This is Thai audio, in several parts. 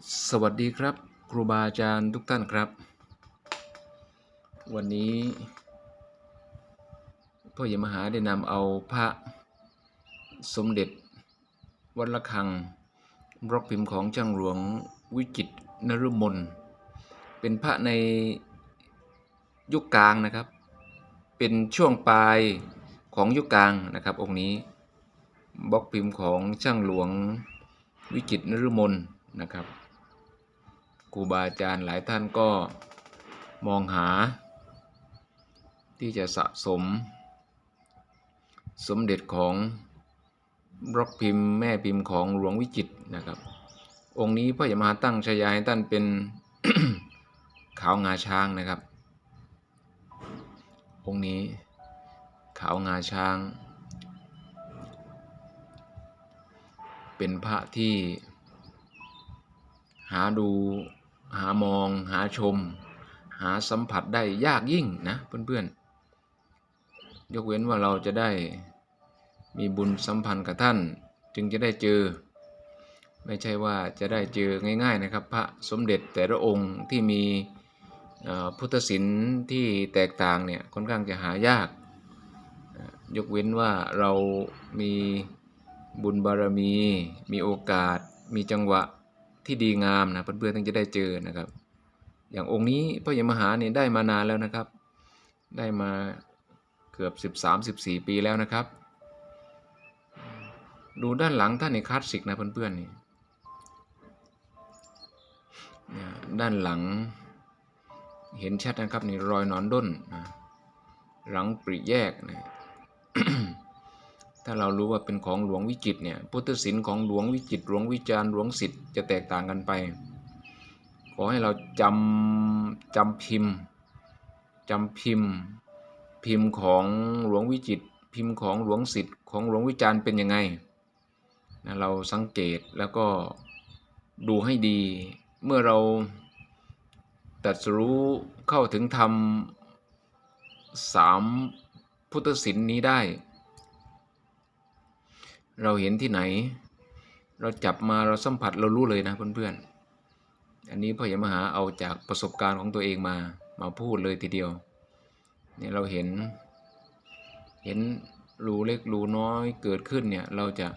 สวัสดีครับ ครูบาอาจารย์ทุกท่านครับ วันนี้พ่อใหญ่มหาได้นำเอาพระสมเด็จวัดระฆังบล็อกพิมพ์ของจ้างหลวงวิจิตนรนฤมลเป็นพระในยุคกลางนะครับ เป็นช่วงปลายของยุคกลางนะครับ องค์นี้บล็อกพิมพ์ของช่างหลวงวิจิตนรนฤมลนะครับ ครูบาอาจารย์หลายท่านก็มองหา ที่จะสะสม สมเด็จของบล็อกพิมพ์แม่พิมพ์ของหลวงวิจิตนะครับ องค์นี้พ่อใหญ่มหาตั้งชายาให้ท่านเป็นขาวงาช้างนะครับ องค์นี้ขาวงาช้าง เป็นพระที่หาดู หามองหาชม หาสัมผัสได้ยากยิ่งนะเพื่อนๆ ยกเว้นว่าเราจะได้มีบุญสัมพันธ์กับท่าน จึงจะได้เจอ ไม่ใช่ว่าจะได้เจอง่าย ๆนะครับ พระสมเด็จแต่ละองค์ที่มีพุทธศิลป์ที่แตกต่างเนี่ยค่อนข้างจะหายาก ยกเว้นว่าเรามีบุญบารมี มีโอกาส มีจังหวะ ที่ดีงามนะเพื่อนๆต้องจะได้เจอนะครับ อย่างองค์นี้พระยมหาเนี่ยได้มานานแล้วนะครับ ได้มาเกือบ 13 14 ปีแล้วนะครับ ดูด้านหลังท่านในคลาสสิกนะเพื่อนๆนี่ด้านหลังเห็นชัดนะครับนี่รอยนอนด้นนะหลังปริแยกนะ ถ้าเรารู้ว่าเป็นของหลวงวิจิตเนี่ยพุทธศิลป์ของหลวงวิจิตหลวงวิจารหลวงสิทธิ์จะแตกต่างกันไป ขอให้เราจำจำพิมพ์จำพิมพ์พิมพ์ของหลวงวิจิตพิมพ์ของหลวงสิทธิ์ของหลวงวิจารเป็นยังไงนะเราสังเกตแล้วก็ดูให้ดีเมื่อเราตัดสรู้เข้าถึงธรรมสามพุทธศิลป์นี้ได้ เราเห็นที่ไหน เราจับมาเราสัมผัสเรารู้เลยนะเพื่อนๆ อันนี้พ่อใหญ่มหาเอาจากประสบการณ์ของตัวเองมามาพูดเลยทีเดียวเนี่ยเราเห็น เห็นรูเล็กรูน้อยเกิดขึ้นเนี่ยเราจะ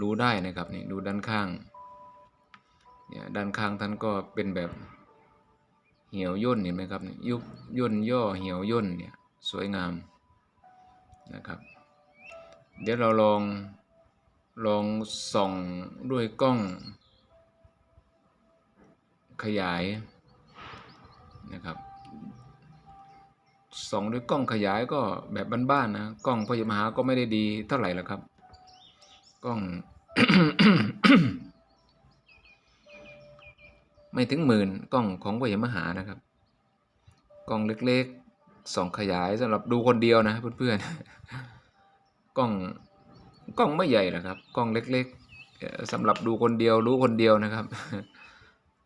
รู้ได้นะครับนี่ดูด้านข้างเนี่ยด้านข้างท่านก็เป็นแบบเหี่ยวย่นเห็นไหมครับนี่ยุบย่นย่อเหี่ยวย่นเนี่ยสวยงามนะครับ เดี๋ยวเราลอง ลองส่องด้วยกล้อง ขยายนะครับส่องด้วยกล้องขยายก็แบบบ้านๆนะกล้องพยมหาก็ไม่ได้ดีเท่าไหร่ละครับ กล้อง ไม่ถึงหมื่นกล้องของพยมหานะครับ กล้องเล็กๆส่องขยายสำหรับดูคนเดียวนะเพื่อนๆกล้อง กล้องไม่ใหญ่นะครับ กล้องเล็กๆสำหรับดูคนเดียวรู้คนเดียวนะครับ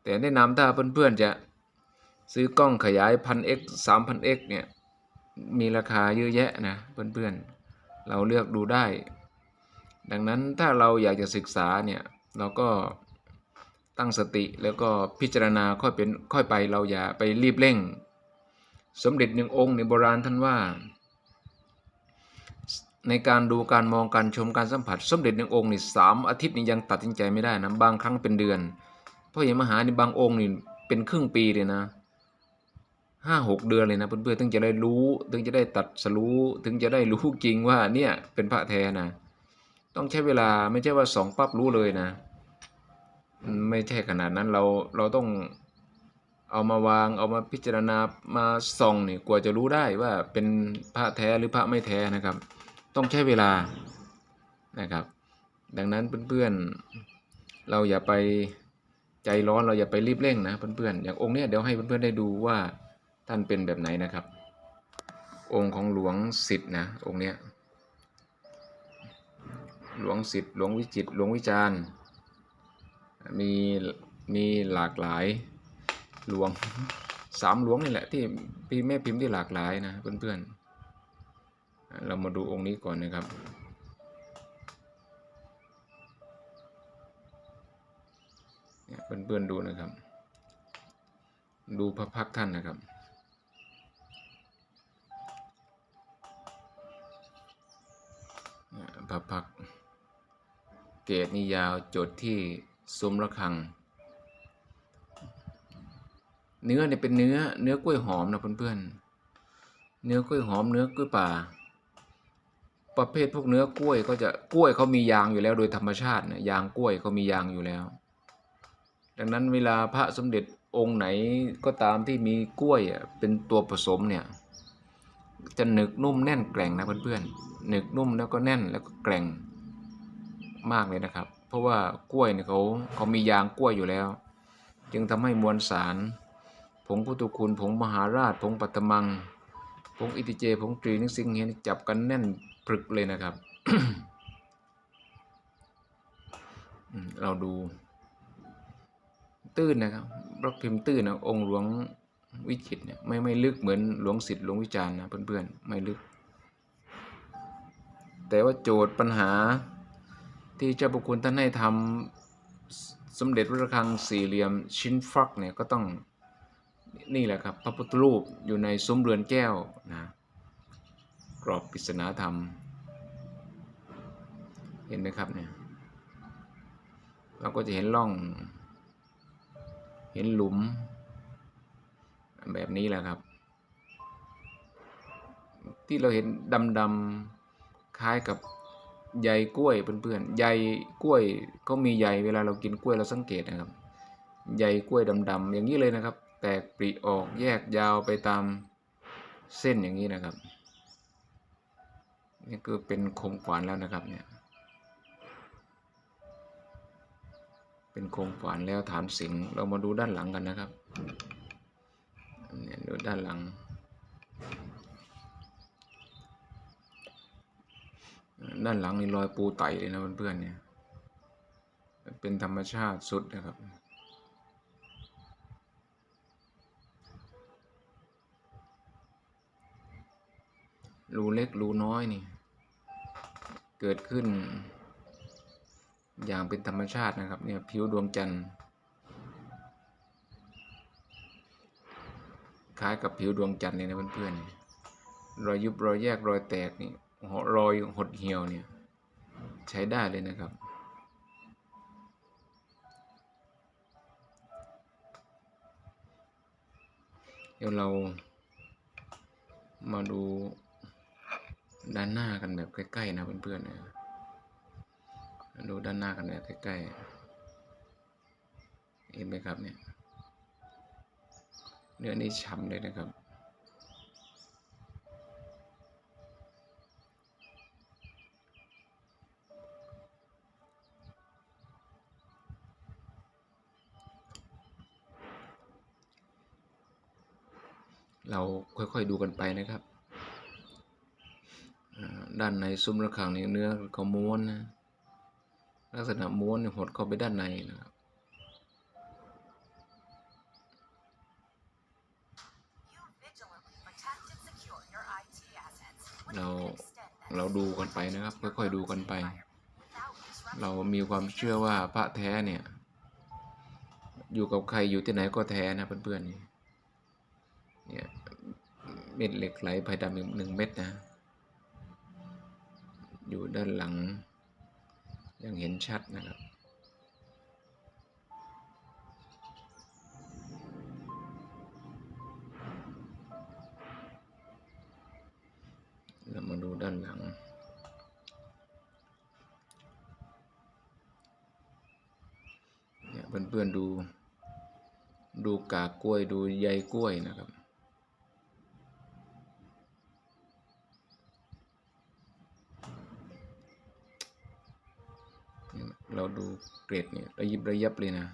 แต่แนะนำถ้าเพื่อนๆจะซื้อกล้องขยายพัน x สามพัน x เนี่ยมีราคาเยอะแยะนะเพื่อนๆ เราเลือกดูได้ ดังนั้นถ้าเราอยากจะศึกษาเนี่ยเราก็ตั้งสติแล้วก็พิจารณาค่อยเป็นค่อยไปเราอย่าไปรีบเร่ง สมเด็จหนึ่งองค์ในโบราณท่านว่า ในการดูการมองการชมการสัมผัส สมเด็จหนึ่งองค์นี่สามอาทิตย์นี่ยังตัดสินใจไม่ได้นะบางครั้งเป็นเดือนเพราะอย่างมหาในบางองค์นี่เป็นครึ่งปีเลยนะห้าหกเดือนเลยนะเพื่อนๆถึงจะได้รู้ถึงจะได้ตัดสรู้ถึงจะได้รู้จริงว่าเนี่ยเป็นพระแท้นะ ต้องใช้เวลาไม่ใช่ว่าสองปั๊บรู้เลยนะ ไม่ใช่ขนาดนั้นเราเราต้องเอามาวางเอามาพิจารณามาส่องนี่กว่าจะรู้ได้ว่าเป็นพระแท้หรือพระไม่แท้นะครับ ต้องใช้เวลานะครับ ดังนั้นเพื่อนๆเราอย่าไปใจร้อนเราอย่าไปรีบเร่งนะเพื่อนๆอย่างองค์เนี้ยเดี๋ยวให้เพื่อนๆได้ดูว่าท่านเป็นแบบไหนนะครับ องค์ของหลวงสิทธิ์นะองค์เนี้ยหลวงสิทธิ์หลวงวิจิตหลวงวิจารมีมีหลากหลายหลวงสามหลวงนี่แหละที่พี่แม่พิมพ์ที่หลากหลายนะเพื่อนๆ เรามาดูองค์นี้ก่อนนะครับเนี่ยเพื่อนๆดูนะครับ ดูพระพักท่านนะครับพระพักเกตนี่ยาวจดที่ซุ้มระฆัง เนื้อเนี่ยเป็นเนื้อเนื้อกล้วยหอมนะเพื่อนๆเนื้อกล้วยหอมเนื้อกล้วยป่า ประเภทพวกเนื้อกล้วยก็จะกล้วยเขามียางอยู่แล้วโดยธรรมชาตินะยางกล้วยเขามียางอยู่แล้ว ดังนั้นเวลาพระสมเด็จองค์ไหนก็ตามที่มีกล้วยอะเป็นตัวผสมเนี่ยจะหนึกนุ่มแน่นแกร่งนะเพื่อนๆหนึกนุ่มแล้วก็แน่นแล้วก็แกร่งมากเลยนะครับ เพราะว่ากล้วยเนี่ยเขาเขามียางกล้วยอยู่แล้ว จึงทำให้มวลสาร ผงพุทธคุณผงมหาราชผงปัตมังผงอิติเจผงตรีนิสิงเฮยจับกันแน่น ปรึกเลยนะครับ เราดู ตื้นนะครับบล็อกพิมพ์ตื้นนะองค์หลวงวิจิตเนี่ยไม่ไม่ลึกเหมือนหลวงสิทธิ์หลวงวิจารณ์นะเพื่อนๆไม่ลึก แต่ว่าโจทย์ปัญหาที่เจ้าพระคุณท่านให้ทำสมเด็จพระระฆังสี่เหลี่ยมชิ้นฟักเนี่ยก็ต้องนี่แหละครับพระพุทธรูปอยู่ในซุ้มเรือนแก้วนะ กรอบปริศนาธรรม เห็นไหมครับเนี่ยเราก็จะเห็นร่อง เห็นหลุม แบบนี้แหละครับ ที่เราเห็นดำๆคล้ายกับใยกล้วยเพื่อนๆใยกล้วยก็มีใยเวลาเรากินกล้วยเราสังเกตนะครับใยกล้วยดำๆอย่างนี้เลยนะครับ แตกปริออกแยกยาวไปตามเส้นอย่างนี้นะครับ นี่คือเป็นคมขวานแล้วนะครับเนี่ย เป็นโครงขวานแล้วฐานสิงเรามาดูด้านหลังกันนะครับเนี่ยดูด้านหลังด้านหลังนี่รอยปูไตเลยนะเพื่อนๆเนี่ย เป็นธรรมชาติสุดนะครับ รูเล็กรูน้อยนี่ เกิดขึ้น อย่างเป็นธรรมชาตินะครับเนี่ยผิวดวงจันทร์คล้ายกับผิวดวงจันทร์เลยนะเพื่อนๆรอยยุบรอยแยกรอยแตกนี่รอยหดเหี่ยวเนี่ยใช้ได้เลยนะครับเดี๋ยวเรามาดู ด้านหน้ากันแบบใกล้ๆนะเพื่อนๆนะดูด้านหน้ากันแบบใกล้ๆเห็นไหมครับเนี่ยเนื้อนี่ฉ่ำเลยนะครับเราค่อยๆดูกันไปนะครับ ด้านในซุ้มระฆังนี่เนื้อเขาม้วนนะลักษณะม้วนหดเข้าไปด้านในนะครับเราเราดูกันไปนะครับ ค่อยๆดูกันไป เรามีความเชื่อว่าพระแท้เนี่ย อยู่กับใครอยู่ที่ไหนก็แท้นะเพื่อนๆเนี่ยเม็ดเหล็กไหลภายดำอีหนึ่งเม็ดนะ อยู่ด้านหลังยังเห็นชัดนะครับเรามาดูด้านหลัง เนี่ยเพื่อนๆดู ดูกากกล้วยดูใยกล้วยนะครับ เราดูเกรดเนี่ยระยิบระยับเลยนะ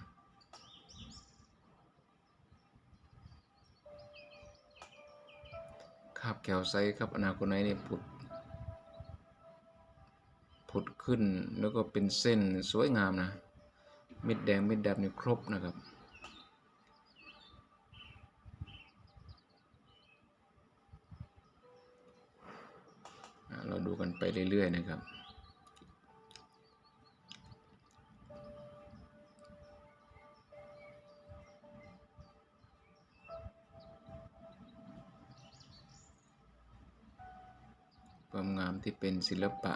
คาบแคลไซครับอนาโคไนท์เนี่ยผุด ผุดขึ้นแล้วก็เป็นเส้นสวยงามนะ เม็ดแดงเม็ดดำนี่ครบนะครับเราดูกันไปเรื่อยๆนะครับ เป็นศิลปะ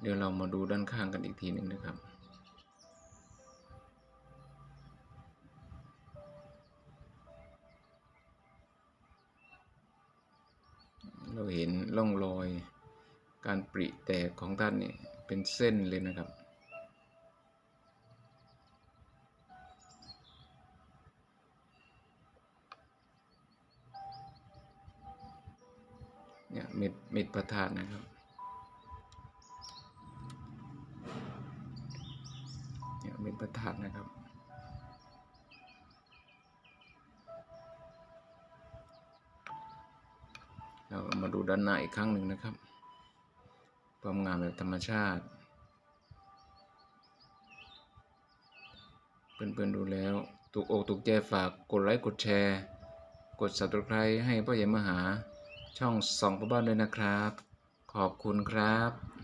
เดี๋ยวเรามาดูด้านข้างกันอีกทีหนึ่งนะครับ เราเห็นร่องรอยการปริแตกของท่านเนี่ยเป็นเส้นเลยนะครับ เม็ดเม็ดพระธาตุนะครับเนี่ยเม็ดพระธาตุนะครับเรามาดูด้านหน้าอีกครั้งหนึ่งนะครับ ความงามแบบธรรมชาติ เพื่อนๆดูแล้วถูกอกถูกใจฝากกดไลค์กดแชร์ กด subscribe ให้พ่อใหญ่มหา ช่องสองประบ้านด้วยนะครับ ขอบคุณครับ